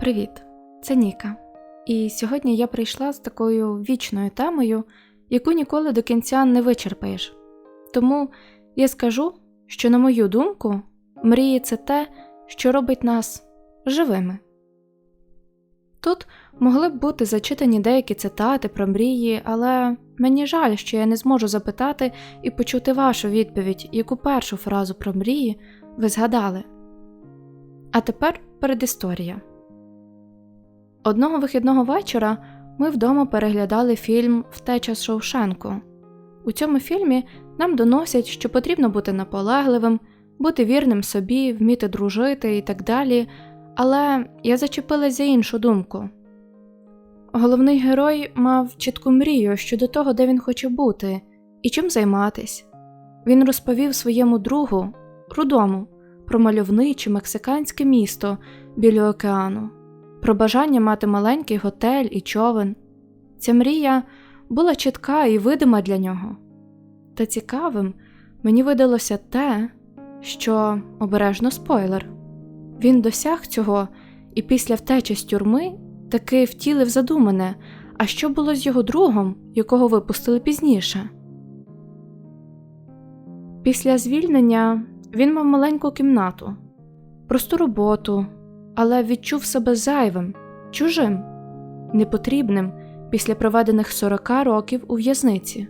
Привіт, це Ніка. І сьогодні я прийшла з такою вічною темою, яку ніколи до кінця не вичерпаєш. Тому я скажу, що, на мою думку, мрії це те, що робить нас живими. Тут могли б бути зачитані деякі цитати про мрії, але мені жаль, що я не зможу запитати і почути вашу відповідь, яку першу фразу про мрії ви згадали. А тепер передісторія. Одного вихідного вечора ми вдома переглядали фільм Втеча з Шоушенку. У цьому фільмі нам доносять, що потрібно бути наполегливим, бути вірним собі, вміти дружити і так далі, але я зачепилась за іншу думку. Головний герой мав чітку мрію щодо того, де він хоче бути і чим займатись. Він розповів своєму другу, рудому, про мальовниче мексиканське місто біля океану про бажання мати маленький готель і човен. Ця мрія була чітка і видима для нього. Та цікавим мені видалося те, що обережно спойлер. Він досяг цього і після втечі з тюрми таки втілив задумане, а що було з його другом, якого випустили пізніше. Після звільнення він мав маленьку кімнату, просту роботу, але відчув себе зайвим, чужим, непотрібним після проведених 40 років у в'язниці.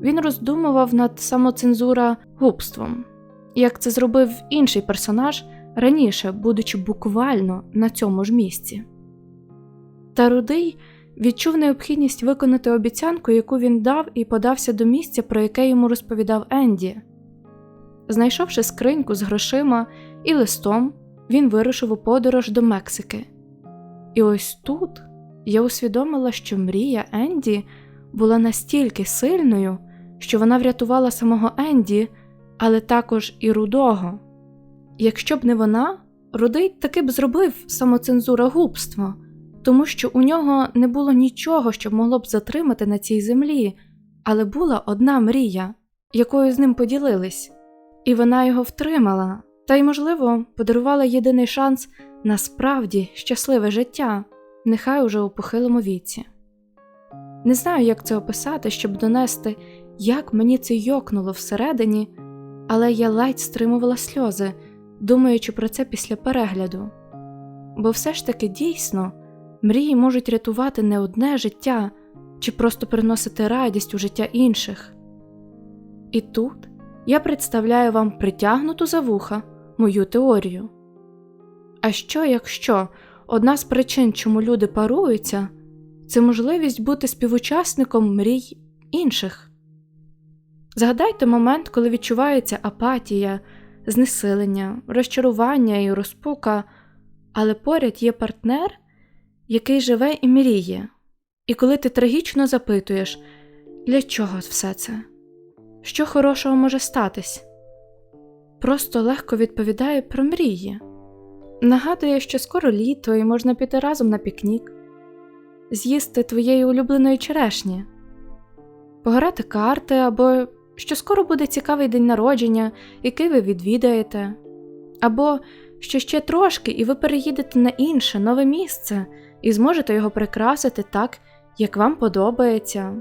Він роздумував над самоцензура губством, як це зробив інший персонаж раніше, будучи буквально на цьому ж місці. Та рудий відчув необхідність виконати обіцянку, яку він дав, і подався до місця, про яке йому розповідав Енді. Знайшовши скриньку з грошима і листом, він вирушив у подорож до Мексики. І ось тут я усвідомила, що мрія Енді була настільки сильною, що вона врятувала самого Енді, але також і рудого. Якщо б не вона, рудий таки б зробив самоцензура губство, тому що у нього не було нічого, що могло б затримати на цій землі, але була одна мрія, якою з ним поділились, і вона його втримала, та й, можливо, подарувала єдиний шанс на справді щасливе життя, нехай уже у похилому віці. Не знаю, як це описати, щоб донести, як мені це йокнуло всередині, але я ледь стримувала сльози, думаючи про це після перегляду. Бо все ж таки дійсно мрії можуть рятувати не одне життя чи просто приносити радість у життя інших. І тут я представляю вам притягнуту за вуха мою теорію. А що, якщо одна з причин, чому люди паруються, це можливість бути співучасником мрій інших? Згадайте момент, коли відчувається апатія, знесилення, розчарування і розпука, але поряд є партнер, який живе і мріє, і коли ти трагічно запитуєш, для чого все це? Що хорошого може статись? Просто легко відповідає про мрії, нагадує, що скоро літо і можна піти разом на пікнік, з'їсти твоєї улюбленої черешні, пограти карти або що скоро буде цікавий день народження, який ви відвідаєте, або що ще трошки, і ви переїдете на інше нове місце і зможете його прикрасити так, як вам подобається,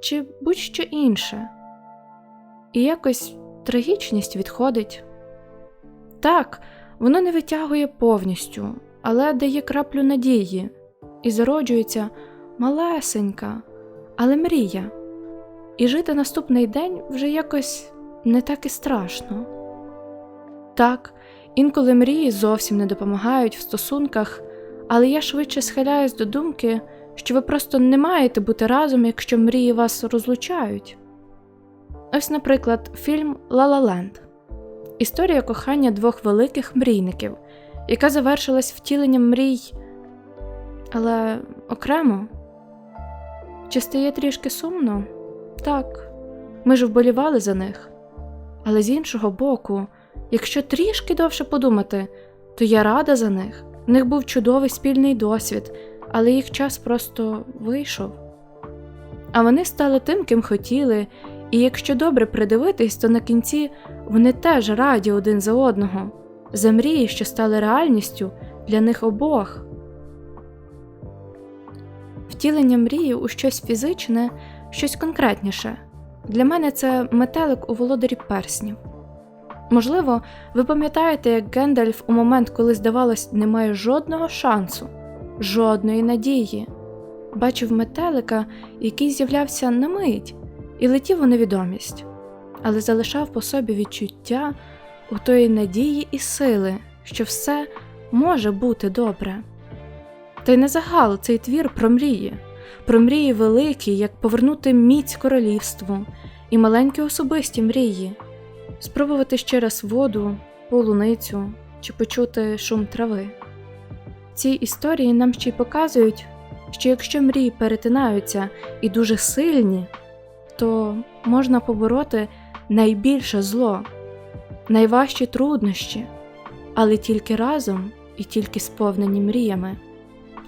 чи будь-що інше. І якось трагічність відходить. Так, воно не витягує повністю, але дає краплю надії і зароджується малесенька, але мрія. І жити наступний день вже якось не так і страшно. Так, інколи мрії зовсім не допомагають в стосунках, але я швидше схиляюсь до думки, що ви просто не маєте бути разом, якщо мрії вас розлучають. Ось, наприклад, фільм «Ла Ла Ленд» історія кохання двох великих мрійників, яка завершилась втіленням мрій, але окремо. Чи стає трішки сумно? Так, ми ж вболівали за них. Але з іншого боку, якщо трішки довше подумати, то я рада за них. В них був чудовий спільний досвід, але їх час просто вийшов. А вони стали тим, ким хотіли, і якщо добре придивитись, то на кінці вони теж раді один за одного, за мрії, що стали реальністю для них обох. Втілення мрії у щось фізичне, щось конкретніше. Для мене це метелик у володарі перснів. Можливо, ви пам'ятаєте, як Гендальф у момент, коли здавалось, немає жодного шансу, жодної надії, бачив метелика, який з'являвся на мить і летів у невідомість, але залишав по собі відчуття у тої надії і сили, що все може бути добре. Та й не загал цей твір про мрії, про мрії великі, як повернути міць королівству, і маленькі особисті мрії, спробувати ще раз воду, полуницю чи почути шум трави. Ці історії нам ще й показують, що якщо мрії перетинаються і дуже сильні, то можна побороти найбільше зло, найважчі труднощі, але тільки разом і тільки сповнені мріями.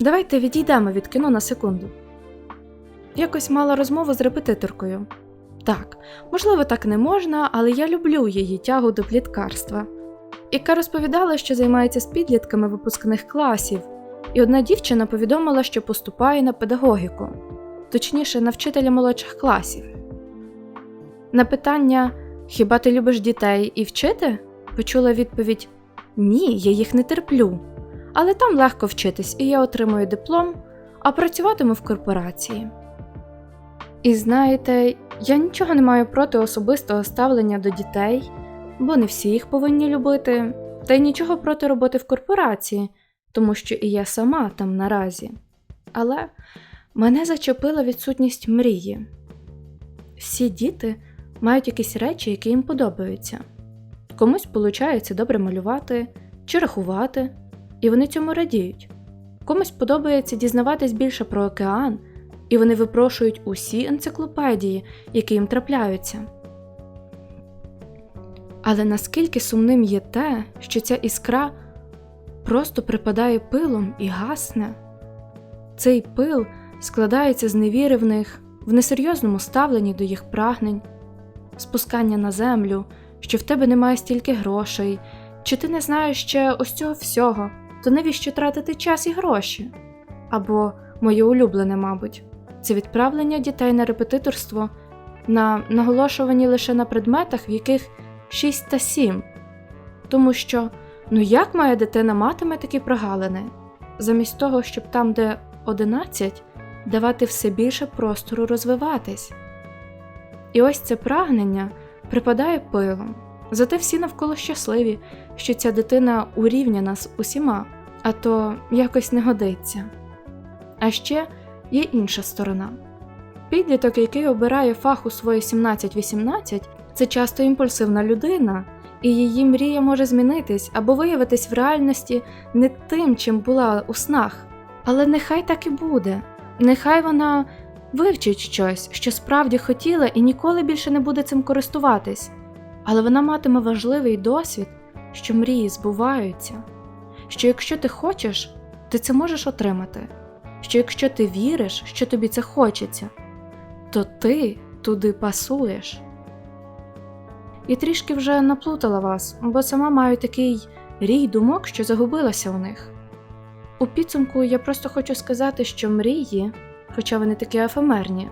Давайте відійдемо від кіно на секунду. Якось мала розмову з репетиторкою. Так, можливо, так не можна, але я люблю її тягу до пліткарства, яка розповідала, що займається з підлітками випускних класів, і одна дівчина повідомила, що поступає на педагогіку, точніше, на вчителя молодших класів. На питання Хіба ти любиш дітей і вчити? почула відповідь Ні, я їх не терплю. Але там легко вчитись, і я отримую диплом, а працюватиму в корпорації. І знаєте, я нічого не маю проти особистого ставлення до дітей, бо не всі їх повинні любити, та й нічого проти роботи в корпорації, тому що і я сама там наразі. Але мене зачепила відсутність мрії. Всі діти мають якісь речі, які їм подобаються. Комусь виходить добре малювати чи рахувати, і вони цьому радіють. Комусь подобається дізнаватись більше про океан, і вони випрошують усі енциклопедії, які їм трапляються. Але наскільки сумним є те, що ця іскра просто припадає пилом і гасне, цей пил складається з невіри в них, в несерйозному ставленні до їх прагнень, спускання на землю, що в тебе немає стільки грошей, чи ти не знаєш ще ось цього всього, то навіщо тратити час і гроші? Або моє улюблене, мабуть, це відправлення дітей на репетиторство, на наголошувані лише на предметах, в яких 6 та 7. Тому що, ну як моя дитина матиме такі прогалини, замість того, щоб там, де 11, давати все більше простору розвиватись. І ось це прагнення припадає пилом. Зате всі навколо щасливі, що ця дитина урівняна з усіма, а то якось не годиться. А ще є інша сторона. Підліток, який обирає фах у свої 17-18, це часто імпульсивна людина, і її мрія може змінитись або виявитись в реальності не тим, чим була у снах. Але нехай так і буде, нехай вона вивчить щось, що справді хотіла, і ніколи більше не буде цим користуватись, але вона матиме важливий досвід, що мрії збуваються, що якщо ти хочеш, ти це можеш отримати, що якщо ти віриш, що тобі це хочеться, то ти туди пасуєш. І трішки вже наплутала вас, бо сама маю такий рій думок, що загубилася у них. У підсумку я просто хочу сказати, що мрії, хоча вони такі ефемерні,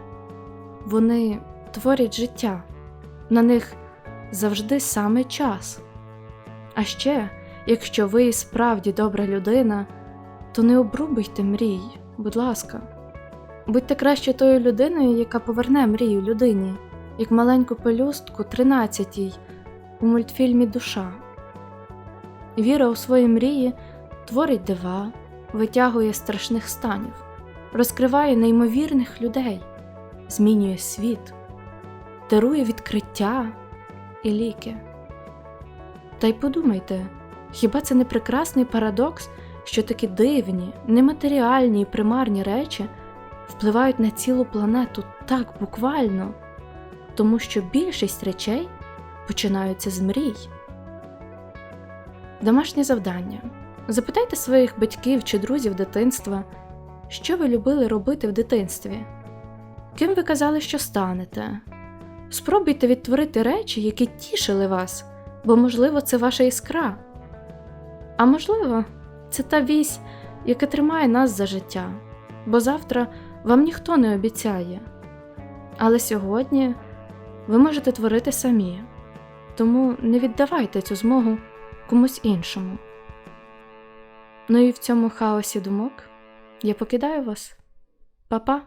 вони творять життя, на них завжди саме час. А ще, якщо ви справді добра людина, то не обрубуйте мрій, будь ласка. Будьте краще тою людиною, яка поверне мрію людині, як маленьку пелюстку тринадцятій у мультфільмі Душа. Віра у свої мрії творить дива, витягує страшних станів, розкриває неймовірних людей, змінює світ, дарує відкриття і ліки. Та й подумайте, хіба це не прекрасний парадокс, що такі дивні, нематеріальні і примарні речі впливають на цілу планету так буквально, тому що більшість речей починаються з мрій. Домашнє завдання. Запитайте своїх батьків чи друзів дитинства, що ви любили робити в дитинстві. ким ви казали, що станете. Спробуйте відтворити речі, які тішили вас, бо, можливо, це ваша іскра. А можливо, це та вісь, яка тримає нас за життя, бо завтра вам ніхто не обіцяє. Але сьогодні ви можете творити самі, тому не віддавайте цю змогу комусь іншому. Ну і в цьому хаосі думок я покидаю вас. Па-па!